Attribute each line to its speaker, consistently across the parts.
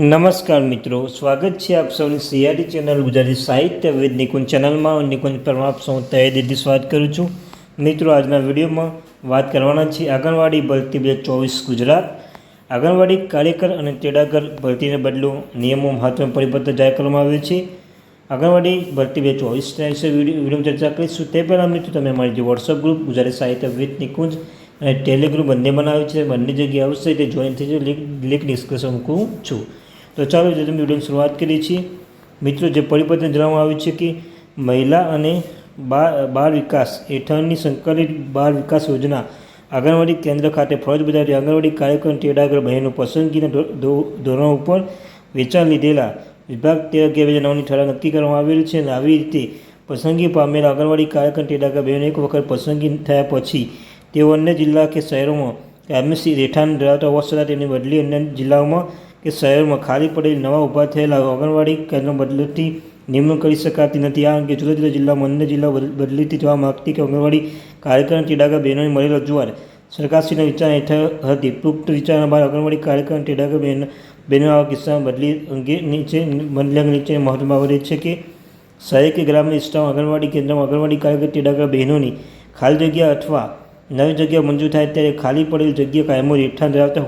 Speaker 1: નમસ્કાર મિત્રો, સ્વાગત છે આપ સૌની સીઆરડી ચેનલ ગુજરાતી સાહિત્ય વિદ નિકુંજ ચેનલમાં. હું નિકુંજ પરમાર, આપ સૌ તહે દિલથી સ્વાગત કરું છું. મિત્રો, આજના વિડીયોમાં વાત કરવાના છીએ આંગણવાડી ભરતી બે ચોવીસ ગુજરાત. આંગણવાડી કાર્યકર અને તેડાગર ભરતીને બદલો નિયમો મહત્વનું પરિપત્ર જાહેર કરવામાં આવ્યો છે. આંગણવાડી ભરતી બે ચોવીસના વિશે વીડિયો ચર્ચા કરીશું. તે પહેલાં મિત્રો, તમે અમારી જે વોટ્સઅપ ગ્રુપ ગુજરાતી સાહિત્ય વિદ નિકુંજ અને ટેલિગ્રુપ બંને બનાવ્યું છે. બંને જગ્યાએ આવશે, તે જોઈન થઈ જાય લિંક લિંક ડિસ્કશન મૂકું છું. તો ચાલો જે વિડીયોની શરૂઆત કરીએ છીએ. મિત્રો, જે પરિપત્ર જણાવવામાં આવ્યું છે કે મહિલા અને બાળ બાળ વિકાસ હેઠળની સંકલિત બાળ વિકાસ યોજના આંગણવાડી કેન્દ્ર ખાતે ફરજ બજાવતી આંગણવાડી કાર્યક્રમ ટેડાગર બહેનો પસંદગીના ધોરણો ઉપર વેચાણ લીધેલા વિભાગ તેર બે હજાર નવની ઠરાવ નક્કી કરવામાં આવેલ છે અને આવી રીતે પસંદગી પામેલા આંગણવાડી કાર્યક્રમ તેડાગર બહેનો એક વખત પસંદગી થયા પછી તેઓ અન્ય જિલ્લા કે શહેરોમાં એમએસસી રહેઠાણ ધરાવતા હોવા છતાં તેમની બદલી અન્ય જિલ્લાઓમાં કે શહેરમાં ખાલી પડેલી નવા ઊભા થયેલા આંગણવાડી કેન્દ્રો બદલતી નિમણૂક કરી શકાતી નથી. આ અંગે જુદા જુદા જિલ્લામાં અન્ય જિલ્લા બદલ- બદલીથી જવા માગતી કે આંગણવાડી કાર્યક્રમ તેડાગર બહેનોની મળી રજૂઆત સરકારશ્રીના વિચાર હેઠળ હતી. પુખ્ત વિચારના બાદ આંગણવાડી કાર્યક્રમ તેડાગર બહેન, બહેનો આવા કિસ્સામાં બદલી અંગે નીચે બદલી નીચે મહત્વમાં બાબત છે કે શહેર કે ગ્રામ્ય વિસ્તારમાં આંગણવાડી કેન્દ્રમાં આંગણવાડી કાર્યકર તેડાગર બહેનોની ખાલી જગ્યા અથવા નવી જગ્યા મંજૂર થાય ત્યારે ખાલી પડેલી જગ્યા કાયમો રહેઠાણ ધરાવતા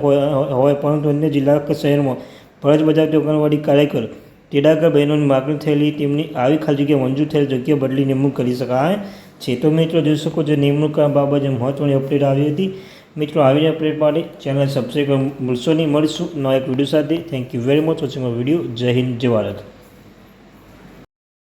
Speaker 1: હોય પરંતુ અન્ય જિલ્લા કે શહેરમાં ફરજ બજાવતી આંગણવાડી કાર્યકર, તેડાગર બહેનોની માગણી થયેલી, તેમની આવી ખાલી જગ્યા મંજૂર થયેલ જગ્યા બદલી નિમણૂક કરી શકાય. છે તો મિત્રો, જોઈ શકો છો નિમણૂક બાબતે મહત્ત્વની અપડેટ આવી હતી. મિત્રો આવીને અપડેટ માટે ચેનલ સબસ્ક્રાઈબ ભૂલશો નહીં. મળીશું નવા એક વીડિયો સાથે. Thank you very much watching video જય હિન્દ, જય ભારત.